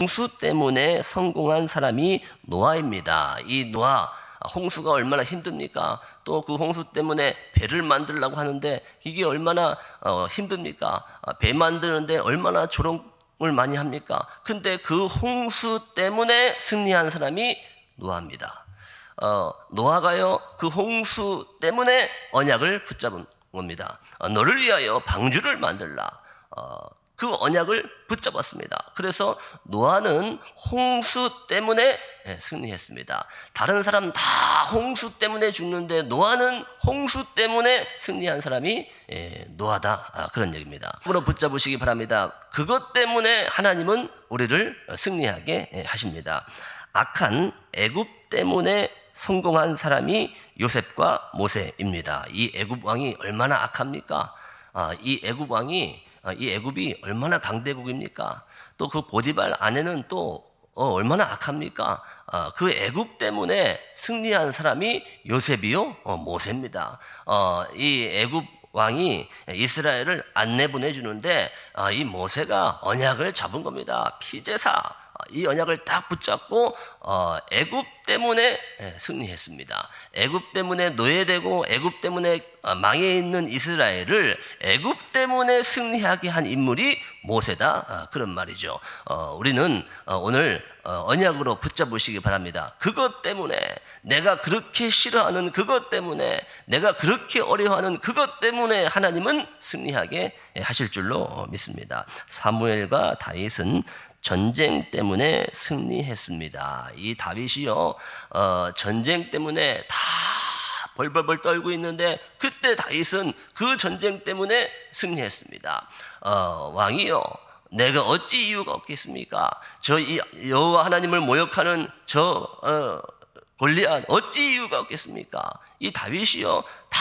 홍수 때문에 성공한 사람이 노아입니다. 이 노아 홍수가 얼마나 힘듭니까? 또 그 홍수 때문에 배를 만들려고 하는데 이게 얼마나 어, 힘듭니까? 아, 배 만드는데 얼마나 조롱을 많이 합니까? 근데 그 홍수 때문에 승리한 사람이 노아입니다. 어, 노아가요 그 홍수 때문에 언약을 붙잡은 겁니다. 어, 너를 위하여 방주를 만들라. 어, 그 언약을 붙잡았습니다. 그래서 노아는 홍수 때문에 예, 승리했습니다. 다른 사람 다 홍수 때문에 죽는데 노아는 홍수 때문에 승리한 사람이 예, 노아다 아, 그런 얘기입니다. 으로 붙잡으시기 바랍니다. 그것 때문에 하나님은 우리를 승리하게 예, 하십니다. 악한 애굽 때문에 성공한 사람이 요셉과 모세입니다. 이 애굽 왕이 얼마나 악합니까? 아, 이 애굽 왕이 아, 이 애굽이 얼마나 강대국입니까? 또 그 보디발 아내는 또 어, 얼마나 악합니까? 아, 그 애굽 때문에 승리한 사람이 요셉이요 어, 모세입니다. 어, 이 애굽 왕이 이스라엘을 안 내보내 주는데 아, 이 모세가 언약을 잡은 겁니다. 피제사 아, 이 언약을 딱 붙잡고 어, 애굽 때문에 예, 승리했습니다. 애굽 때문에 노예되고 애굽 때문에 어, 망해 있는 이스라엘을 애굽 때문에 승리하게 한 인물이 모세다 아, 그런 말이죠. 어, 우리는 어, 오늘 어, 언약으로 붙잡으시기 바랍니다. 그것 때문에 내가 그렇게 싫어하는 그것 때문에 내가 그렇게 어려워하는 그것 때문에 하나님은 승리하게 하실 줄로 어, 믿습니다. 사무엘과 다윗은 전쟁 때문에 승리했습니다. 이 다윗이요, 어, 전쟁 때문에 다 벌벌벌 떨고 있는데 그때 다윗은 그 전쟁 때문에 승리했습니다. 어, 왕이요, 내가 어찌 이유가 없겠습니까? 저이 여호와 하나님을 모욕하는 저 어, 골리앗 어찌 이유가 없겠습니까? 이 다윗이요 다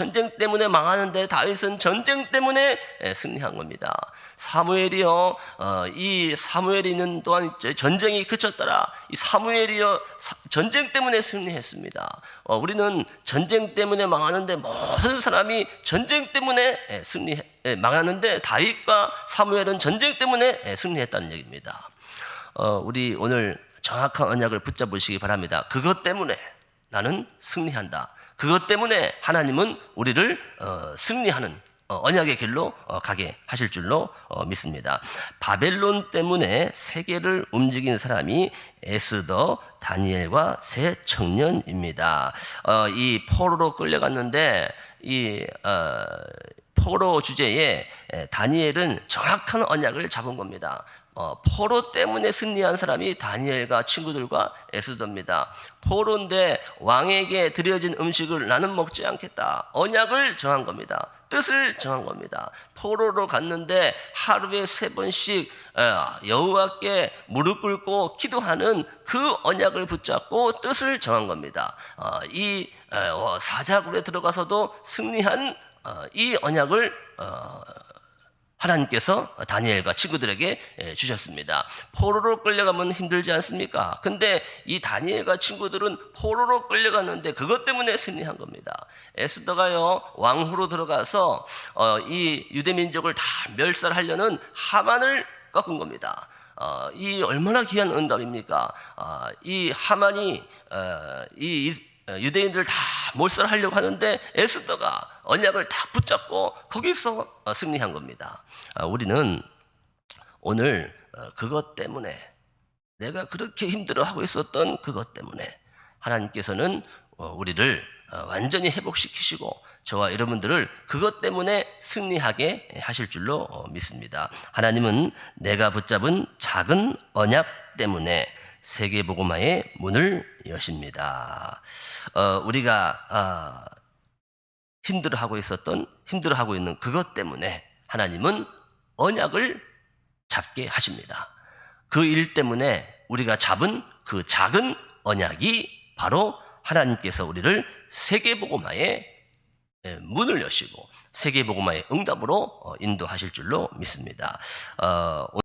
전쟁 때문에 망하는데 다윗은 전쟁 때문에 예, 승리한 겁니다. 사무엘이요 어, 이 사무엘이 동안 이제 전쟁이 그쳤더라. 이 사무엘이요 사- 전쟁 때문에 승리했습니다. 어, 우리는 전쟁 때문에 망하는데 모든 사람이 전쟁 때문에 예, 승리 예, 망하는데 다윗과 사무엘은 전쟁 때문에 예, 승리했다는 얘기입니다. 어, 우리 오늘 정확한 언약을 붙잡으시기 바랍니다. 그것 때문에 나는 승리한다. 그것 때문에 하나님은 우리를 어, 승리하는 어, 언약의 길로 어, 가게 하실 줄로 어, 믿습니다. 바벨론 때문에 세계를 움직인 사람이 에스더, 다니엘과 세 청년입니다. 어, 이 포로로 끌려갔는데 이 어, 포로 주제에 에, 다니엘은 정확한 언약을 잡은 겁니다. 어, 포로 때문에 승리한 사람이 다니엘과 친구들과 에스더입니다. 포로인데 왕에게 드려진 음식을 나는 먹지 않겠다. 언약을 정한 겁니다. 뜻을 정한 겁니다. 포로로 갔는데 하루에 세 번씩 어, 여호와께 무릎 꿇고 기도하는 그 언약을 붙잡고 뜻을 정한 겁니다. 어, 이 어, 사자굴에 들어가서도 승리한 어, 이 언약을 어, 하나님께서 다니엘과 친구들에게 예, 주셨습니다. 포로로 끌려가면 힘들지 않습니까? 근데 이 다니엘과 친구들은 포로로 끌려갔는데 그것 때문에 승리한 겁니다. 에스더가요 왕후로 들어가서 어, 이 유대 민족을 다 멸살하려는 하만을 꺾은 겁니다. 어, 이 얼마나 귀한 응답입니까? 어, 이 하만이 어, 이 유대인들 다 몰살하려고 하는데 에스더가 언약을 딱 붙잡고 거기서 어, 승리한 겁니다. 아, 우리는 오늘 어, 그것 때문에 내가 그렇게 힘들어하고 있었던 그것 때문에 하나님께서는 어, 우리를 어, 완전히 회복시키시고 저와 여러분들을 그것 때문에 승리하게 하실 줄로 어, 믿습니다. 하나님은 내가 붙잡은 작은 언약 때문에 세계복음화의 문을 여십니다. 어, 우리가 아, 힘들어하고 있었던 힘들어하고 있는 그것 때문에 하나님은 언약을 잡게 하십니다. 그 일 때문에 우리가 잡은 그 작은 언약이 바로 하나님께서 우리를 세계복음화의 예, 문을 여시고 세계복음화의 응답으로 어, 인도하실 줄로 믿습니다. 어,